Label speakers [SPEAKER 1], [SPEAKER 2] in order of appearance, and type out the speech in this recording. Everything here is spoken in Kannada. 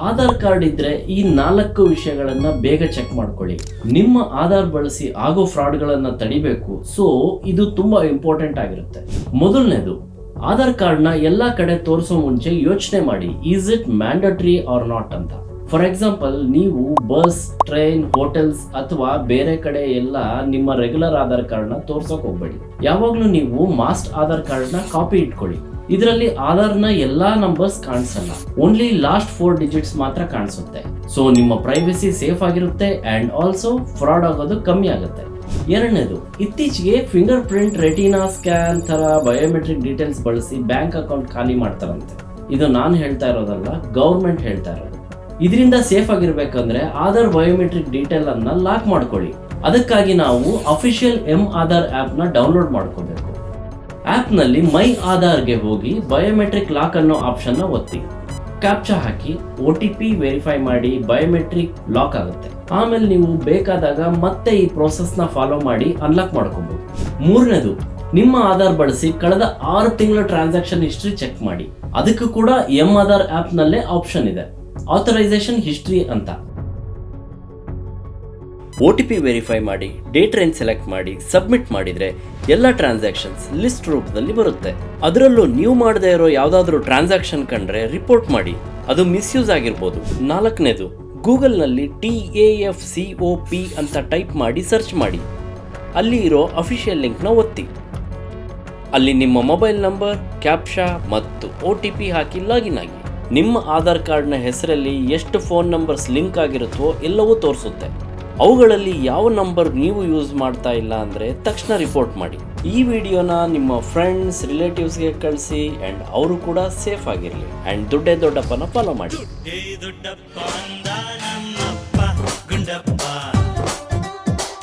[SPEAKER 1] ಆಧಾರ್ ಕಾರ್ಡ್ ಇದ್ರೆ ಈ ನಾಲ್ಕು ವಿಷಯಗಳನ್ನ ಬೇಗ ಚೆಕ್ ಮಾಡ್ಕೊಳ್ಳಿ. ನಿಮ್ಮ ಆಧಾರ್ ಬಳಸಿ ಆಗೋ ಫ್ರಾಡ್ಗಳನ್ನ ತಡಿಬೇಕು. ಸೊ ಇದು ತುಂಬಾ ಇಂಪಾರ್ಟೆಂಟ್ ಆಗಿರುತ್ತೆ. ಮೊದಲನೇದು, ಆಧಾರ್ ಕಾರ್ಡ್ನ ಎಲ್ಲಾ ಕಡೆ ತೋರಿಸೋ ಮುಂಚೆ ಯೋಚನೆ ಮಾಡಿ is it mandatory or not ಅಂತ. ಫಾರ್ ಎಕ್ಸಾಂಪಲ್ ನೀವು ಬಸ್ ಟ್ರೈನ್ ಹೋಟೆಲ್ಸ್ ಅಥವಾ ಬೇರೆ ಕಡೆ ಎಲ್ಲ ನಿಮ್ಮ ರೆಗ್ಯುಲರ್ ಆಧಾರ್ ಕಾರ್ಡ್ನ ತೋರ್ಸೋಕ್ ಹೋಗ್ಬೇಡಿ. ಯಾವಾಗಲೂ ನೀವು ಮಾಸ್ಟ್ ಆಧಾರ್ ಕಾರ್ಡ್ನ ಕಾಪಿ ಇಟ್ಕೊಳ್ಳಿ. ಇದರಲ್ಲಿ ಆಧಾರ್ನ ಎಲ್ಲಾ ನಂಬರ್ಸ್ ಕಾಣಿಸಲ್ಲ. ಓನ್ಲಿ ಲಾಸ್ಟ್ ಫೋರ್ ಡಿಜಿಟ್ಸ್ ಮಾತ್ರ ಕಾಣಿಸುತ್ತೆ. ಸೊ ನಿಮ್ಮ ಪ್ರೈವಸಿ ಸೇಫ್ ಆಗಿರುತ್ತೆ ಅಂಡ್ ಆಲ್ಸೋ ಫ್ರಾಡ್ ಆಗೋದು ಕಮ್ಮಿ ಆಗುತ್ತೆ. ಎರಡನೇದು, ಇತ್ತೀಚೆಗೆ ಫಿಂಗರ್ ಪ್ರಿಂಟ್ ರೆಟಿನಾ ಸ್ಕ್ಯಾನ್ ತರ ಬಯೋಮೆಟ್ರಿಕ್ ಡೀಟೇಲ್ಸ್ ಬಳಸಿ ಬ್ಯಾಂಕ್ ಅಕೌಂಟ್ ಖಾಲಿ ಮಾಡ್ತಾರಂತೆ. ಇದು ನಾನು ಹೇಳ್ತಾ ಇರೋದಲ್ಲ ಗೌರ್ಮೆಂಟ್ ಹೇಳ್ತಾ ಇರೋದು. ಇದರಿಂದ ಸೇಫ್ ಆಗಿರ್ಬೇಕಂದ್ರೆ ಆಧಾರ್ ಬಯೋಮೆಟ್ರಿಕ್ ಡೀಟೇಲ್ ಅನ್ನ ಲಾಕ್ ಮಾಡ್ಕೊಳ್ಳಿ. ಅದಕ್ಕಾಗಿ ನಾವು ಅಫಿಷಿಯಲ್ ಎಂ ಆಧಾರ್ ಆಪ್ನ ಡೌನ್ಲೋಡ್ ಮಾಡ್ಕೋಬೇಕು. ಆಪ್ನಲ್ಲಿ ಮೈ ಆಧಾರ್ಗೆ ಹೋಗಿ ಬಯೋಮೆಟ್ರಿಕ್ ಲಾಕ್ ಅನ್ನೋ ಆಪ್ಷನ್ನ ಒತ್ತಿ. ಕ್ಯಾಪ್ಚಾ ಹಾಕಿ ಒ ಟಿ ಪಿ ವೆರಿಫೈ ಮಾಡಿ ಬಯೋಮೆಟ್ರಿಕ್ ಲಾಕ್ ಆಗುತ್ತೆ. ಆಮೇಲೆ ನೀವು ಬೇಕಾದಾಗ ಮತ್ತೆ ಈ ಪ್ರೋಸೆಸ್ನ ಫಾಲೋ ಮಾಡಿ ಅನ್ಲಾಕ್ ಮಾಡ್ಕೋಬಹುದು ಮೂರನೇದು, ನಿಮ್ಮ ಆಧಾರ್ ಬಳಸಿ ಕಳೆದ ಆರು ತಿಂಗಳ ಟ್ರಾನ್ಸಾಕ್ಷನ್ ಹಿಸ್ಟ್ರಿ ಚೆಕ್ ಮಾಡಿ. ಅದಕ್ಕೂ ಕೂಡ ಎಂ ಆಧಾರ್ ಆಪ್ ನಲ್ಲೇ ಆಪ್ಷನ್ ಇದೆ. ಆಥರೈಸೇಷನ್ ಹಿಸ್ಟ್ರಿ ಅಂತ. ಒ ಟಿ ಪಿ ವೆರಿಫೈ ಮಾಡಿ ಡೇಟ್ ಸೆಲೆಕ್ಟ್ ಮಾಡಿ ಸಬ್ಮಿಟ್ ಮಾಡಿದ್ರೆ ಎಲ್ಲ ಟ್ರಾನ್ಸಾಕ್ಷನ್ಸ್ ಲಿಸ್ಟ್ ರೂಪದಲ್ಲಿ ಬರುತ್ತೆ. ಅದರಲ್ಲೂ ನೀವು ಮಾಡದೇ ಇರೋ ಯಾವುದಾದ್ರೂ ಟ್ರಾನ್ಸಾಕ್ಷನ್ ಕಂಡ್ರೆ ರಿಪೋರ್ಟ್ ಮಾಡಿ. ಅದು ಮಿಸ್ಯೂಸ್ ಆಗಿರ್ಬೋದು. ನಾಲ್ಕನೇದು, ಗೂಗಲ್ನಲ್ಲಿ T A F C O P ಅಂತ ಟೈಪ್ ಮಾಡಿ ಸರ್ಚ್ ಮಾಡಿ. ಅಲ್ಲಿ ಇರೋ ಅಫಿಷಿಯಲ್ ಲಿಂಕ್ನ ಒತ್ತಿ. ಅಲ್ಲಿ ನಿಮ್ಮ ಮೊಬೈಲ್ ನಂಬರ್ ಕ್ಯಾಪ್ಷಾ ಮತ್ತು ಒ ಟಿ ಪಿ ಹಾಕಿ ಲಾಗಿನ್ ಆಗಿ. ನಿಮ್ಮ ಆಧಾರ್ ಕಾರ್ಡ್ನ ಹೆಸರಲ್ಲಿ ಎಷ್ಟು ಫೋನ್ ನಂಬರ್ಸ್ ಲಿಂಕ್ ಆಗಿರುತ್ತೋ ಎಲ್ಲವೂ ತೋರಿಸುತ್ತೆ. ಅವುಗಳಲ್ಲಿ ಯಾವ ನಂಬರ್ ನೀವು ಯೂಸ್ ಮಾಡ್ತಾ ಇಲ್ಲ ಅಂದರೆ ತಕ್ಷಣ ರಿಪೋರ್ಟ್ ಮಾಡಿ. ಈ ವಿಡಿಯೋನ ನಿಮ್ಮ ಫ್ರೆಂಡ್ಸ್ ರಿಲೇಟಿವ್ಸ್ಗೆ ಕಳಿಸಿ ಆ್ಯಂಡ್ ಅವರು ಕೂಡ ಸೇಫ್ ಆಗಿರಲಿ. ಆ್ಯಂಡ್ ದುಡ್ಡೇ ದೊಡ್ಡಪ್ಪನ ಫಾಲೋ ಮಾಡಿ.